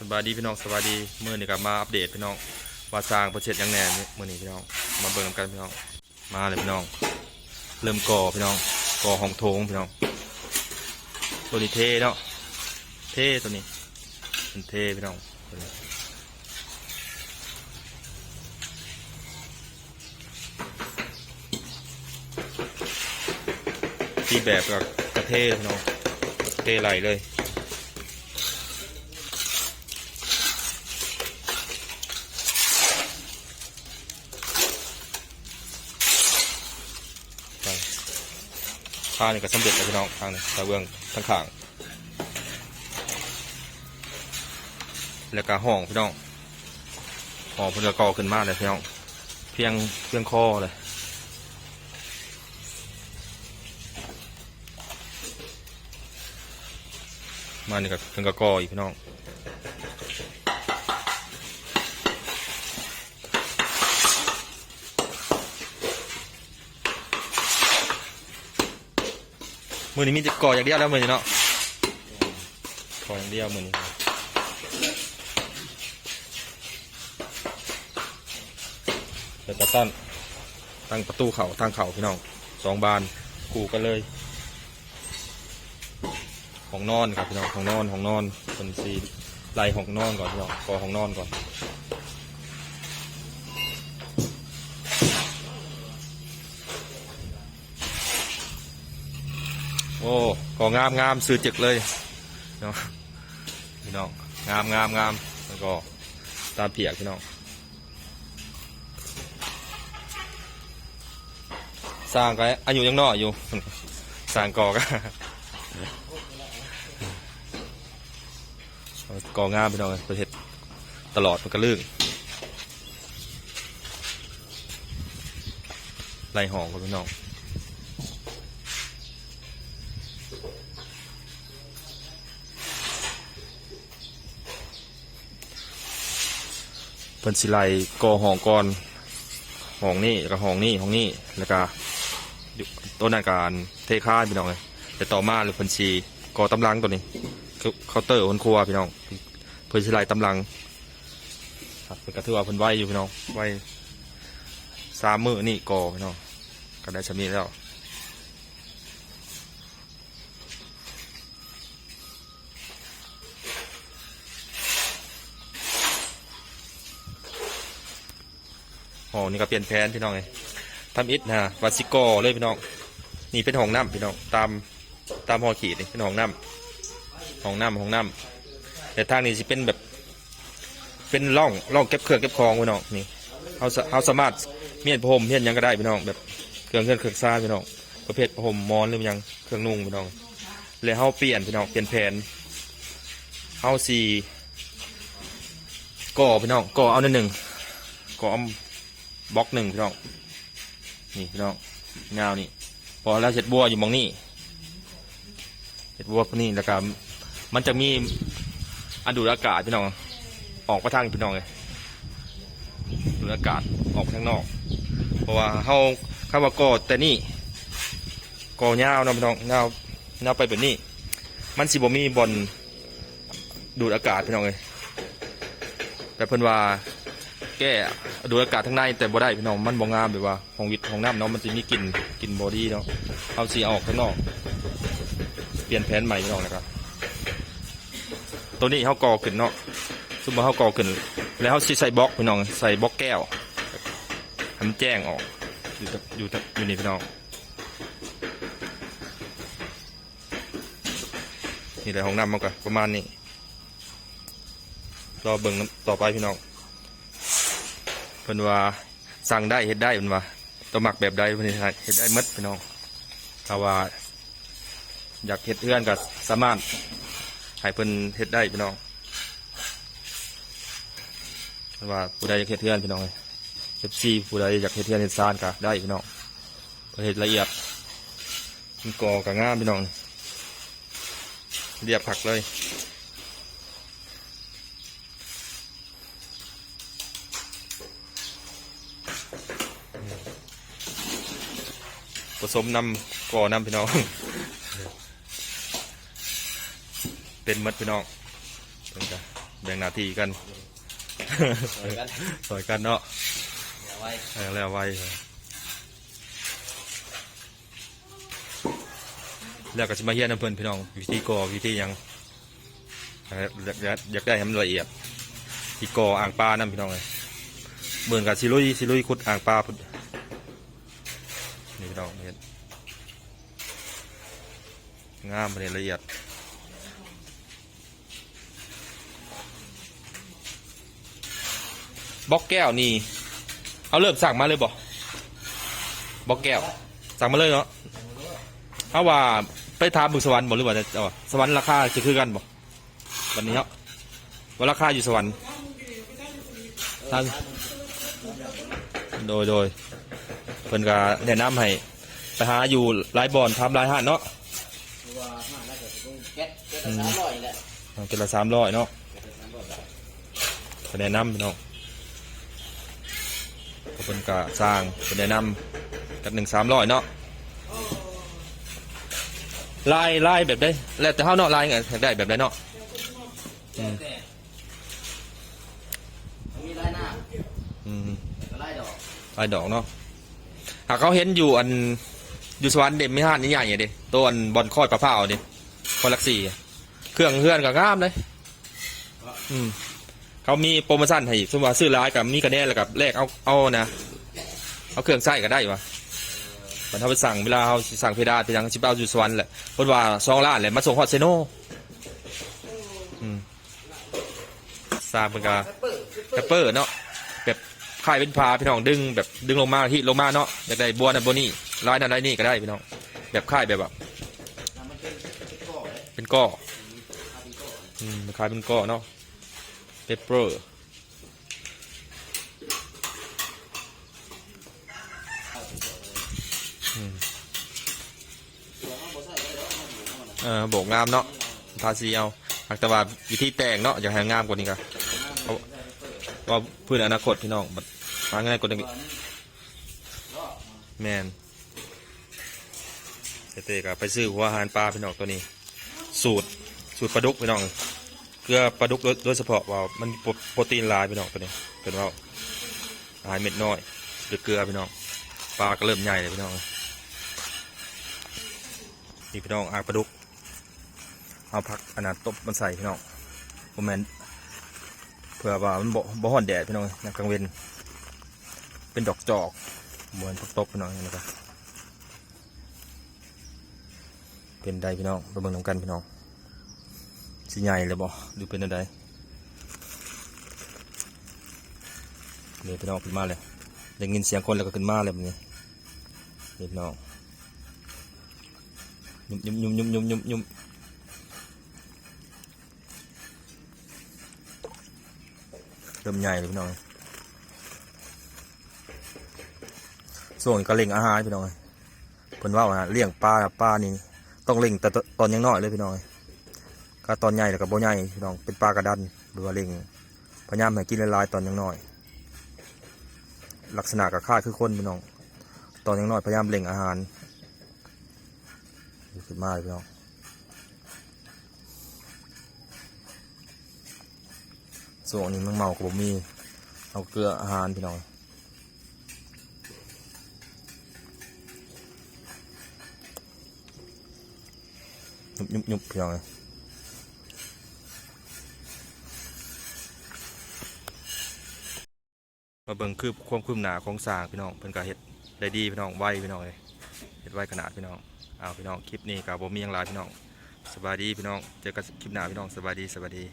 สบายดีพี่น้องสบายดีเมื่อนี้ก็มาอัปเดตพี่น้องว่าสร้างประเจกต์หยังแหน่เมื่อนี้พี่น้องมาเบิ่งกันพี่น้องมาเลยพี่น้อง เริ่มก่อพี่น้องก่อห้องโถงพี่น้อง ตัวนี้เทเนาะเทตัวนี้เป็นเทพี่น้องตัวนี้ตีแบบกับกระเทพี่น้องเทไหลเลย ทานี่ก็สำเร็จแล้วพี่น้องทางนี้ตะเบื้องทั้งข้างแล้วก็ห้องพี่น้องห้องพิ่นก็ก่อขึ้นมาเลยพี่น้องเพียงเพียงคอเลยมานี่ก็เพิ่นก็ก่ออีกพี่น้อง มือนี้มีแต่ก่ออย่างเดียวแล้วมือนี้เนาะก่ออย่างเดียวมือนี้เดี๋ยวตั้งตั้งประตูเขาทางเขาพี่น้องสองบานกูกันเลยห้องนอนครับพี่น้องห้องนอนห้องนอนคนสีไล่ห้องนอนก่อนพี่น้องก่อห้องนอนก่อน โอ้ก่องามงามสื่อจึกเลยเนาะพี่น้องงามงามงามแล้วก็ตามเปียกพี่น้องสร้างก็อายุยังน้อยอยู่สร้างก่อก็ก่องามพี่น้องประเทศตลอดมันก็ลื่นไล่หองกับพี่น้อง เพิ่นสิไล่ก่อหองก่อนหองนี่แล้วก็หองนี่หองนี่แล้วก็ต้นการเทค่าพี่น้องเลยแต่ต่อมาหรือเพันชีก่อตำลังตัวนี้คือเคาน์เตอร์คนครัวพี่น้อง เพิ่นสิไลตำลังครับเป็นกระทือว่าเพิ่นไหวอยู่พี่น้องไหวสามมือนี่ก่อพี่น้องก็ได้ชำนี้แล้ว นี่ก็เปลี่ยนแผนพี่น้องเลยทำอิฐนะวาซิโกเลยพี่น้องนี่เป็นห้องน้ำพี่น้องตามตามหอขีดนี่เป็นห้องน้ำห้องน้ำห้องน้ำแต่ทางนี้สิเป็นแบบเป็นร่องร่องเก็บเครื่องเก็บของพี่น้องนี่เขาสเขาสามารถเมียนพรมเมียนยังก็ได้พี่น้องแบบเครื่องเครื่องเครื่องซ่าพี่น้องประเภทพรมมอนหรือยังเครื่องนุ่งพี่น้องเลยเขาเปลี่ยนพี่น้องเปลี่ยนแผนเขาสีก่อพี่น้องก่อเอาหนึ่งหนึ่งก่อเอา บล็อกหนึ่งพี่น้องนี่พี่น้องเงานี่พอแล้วเห็ดบัวอยู่มองนี่เห็ดบัวพวกนี้แล้วก็มันจะมีอันดูดอากาศพี่น้องออกมาทางพี่น้องเลยดูดอากาศออกไปข้างนอก เพราะว่าเขาเข้ามาก่อแต่นี่กอเงาวเนาะพี่น้องเงาวเงาวไปแบบนี้มันสิบ่มีบอลดูดอากาศพี่น้องเลยแต่เพิ่นว่า แก้ดูดอากาศทั้างในแต่บ่ได้พี่น้องมันบ่งามแบบว่าของวิทย์ของน้ำเนาะมันจะมีกลิ่นกลิ่นบอดี้เนาะเอาสีออกข้างนอก เปลี่ยนแผนใหม่พี่น้องนะครับตัวนี้เขาก่อขึ้นเนาะสมมติเขาก่อขึ้น แล้วเขาสิใส่บล็อกพี่น้องใส่บล็อกแก้วให้มันแจ้งออก อยู่อยู่อยู่นี่พี่น้องนี่แหละของน้ำมันก็ประมาณนี้รอเบิ่งต่อไปพี่น้อง เพิ่นว่าสั่งได้เฮ็ดได้เพิ่นว่าต้องหมักแบบใดเพิ่นเฮ็ดให้เฮ็ดได้หมดพี่น้องถ้าว่า อยากเฮ็ดเอื้อนก็สามารถให้เพิ่นเฮ็ดได้พี่น้องเพิ่นว่าผู้ใดอยากเฮ็ดเอื้อนพี่น้องเอฟซีผู้ใดอยากเฮ็ดเอื้อนเฮ็ดซานก็ได้พี่น้องเพิ่นเฮ็ดละเอียดมันก่อก็งามพี่น้องเรียบผักเลย สมนำก่อนำพี่น้อง เป็นมัดพี่น้องเพิ่นก็แบ่งหน้าที่กันสวยกันสอยกันเนาะอย่าไว้เออแล้วไว้แล้วก็จะมาเฮียนน้ำเพิ่นพี่น้อง วิธีก่อวิธีหยังเอ่ออยากอยากอยากได้ให้มันละเอียดที่ก่ออ่างปลานั่นพี่น้องเลยเหมือนกับซิลุยซิลุยขุดอ่างปลาพุ่ นี่พี่น้องเห็นงามเลยละเอียดบล็อกแก้วนี่ เอาเริ่มสั่งมาเลยบ่บล็อกแก้ว สั่งมาเลยเนาะเอาว่าไปทามบึงสวรรค์บ่หรือว่าจะสวรรค์ราคาจะคือกันบ่วันนี้เนาะว่าราคาอยู่สวรรค์ท่านโดยโดย พิ่นก็แนะนำให้ไปหาอยู่หลายบ่อนทำหลายห้านเนาะตัวห้าน่าจะต้องแก๊สแก๊สสามร้อยแหละเอาเป็นละสามร้อยเนาะแก๊สสามร้อยก็แนะนำพี่น้องก็เพิ่นก็สร้างเพิ่นแนะนำกับหนึ่งสามร้อยเนาะลายลายแบบได้แล้วแต่เฮาเนาะลายไงอยากได้แบบได้เนาะอืมแต่มีลายหน้าอืมก็ลายดอกลายดอกเนาะ หากเขาเห็นอยู่อันอยู่สวรรค์เด็มไม่ห้านนี่ใหญ่ๆเดิตัวอันบอลคอยปลาเผาดิคอยลักซี่เครื่องเฮือนกับงามเลย อืมเขามีโปรโมชั่นให้อีกสมมติว่าซื้อร้ายกับมีกระแนนแล้วกับแลกเอาเอานะเอาเครื่องใส่ก็ได้วะมันเขาไปสั่งเวลาเขาสิสั่งเพดานไปยังชิบเอาอยู่สวรรค์แหละเพราะว่าซองล้านแหละมาส่งฮอตเซโนอืมสร้างเป็นกาแอปเปิ้ลแปปเปอร์เนาะ แบบคายเป็นพาพี่น้องดึงแบบดึงลงมาที่ลงมาเนาะอยากได้บัวนั่นบัวนี่ลายนั่นลายนี่ก็ได้พี่น้องแบบคายแบบแบบเป็นก้อเลยเป็นก้อถ้าเป็นก้ออืมค่ายเป็นก้อเนาะเปเปอร์เออโบกงามเนาะทาสีเอาหากแต่ว่าวิธีแต่งเนาะอยากให้งามกว่านี้ก็ว่าเพื่ออนาคตพี่น้อง บัดหาง่ายกว่านี้แมนเตะๆก็ไปซื้อหัวหารปลาพี่น้องตัวนี้ สูตรสูตรปลาดุกพี่น้องเกลือปลาดุกโดยโดยเฉพาะว่ามันโปรตีนลายพี่น้องตัวนี้เป็นว่าอาหารเม็ดน้อยหรือเกลือพี่น้องปลาก็เริ่มใหญ่เลยพี่น้องนี่พี่น้องอางปลาดุกเอาผักอนนั้นตบมันใส่พี่น้องโมเมนเพื่อว่ามันบ่บ่ฮ้อนแดดพี่น้องในกลางเวน เป็นดอกจอกเหมือนผักตบพี่น้องนะครับเป็นใดพี่น้องไปเบิ่งน้ำกันพี่น้องสิใหญ่เลยบ่หรือเป็นอะไรเนี่ยพี่น้องขึ้นมาเลยได้ยินเสียงคนแล้วก็ขึ้นมาเลยแบบนี้เนี่ยพี่น้องยุ่มยุ่มยุ่มยุ่มยุ่มยุ่มยุ่มเริ่มใหญ่เลยพี่น้อง ส่วนนี้ก็เล็งอาหารพี่น้องเพิ่นว่าว่าเลี้ยงปลาปลานี่ต้องเล็งแต่ตอนยังน้อยเลยพี่น้องก็ตอนใหญ่แล้วก็บ่ใหญ่พี่น้องเป็นปลากระดันหรือว่าเล็งพยายามให้กินละลายตอนยังน้อย ลักษณะกับค่าคือคนพี่น้อง ตอนยังน้อยพยายามเล็งอาหารขึ้นมาพี่น้องส่วนนี้มันเมากับผมมีเอาเกลืออาหารพี่น้อง ยุบยุบยุบพี่น้องเลยมาเบิ่งคืบความคืบหนาของสางพี่น้องเพิ่นก็เห็ดได้ดีพี่น้องไวพี่น้องเลยเห็ดไวขนาดพี่น้องเอาพี่น้องคลิปนี้กับผมมีอย่างไรพี่น้องสบายดีพี่น้องเจอกันคลิปหน้าพี่น้องสบายดีสบายดี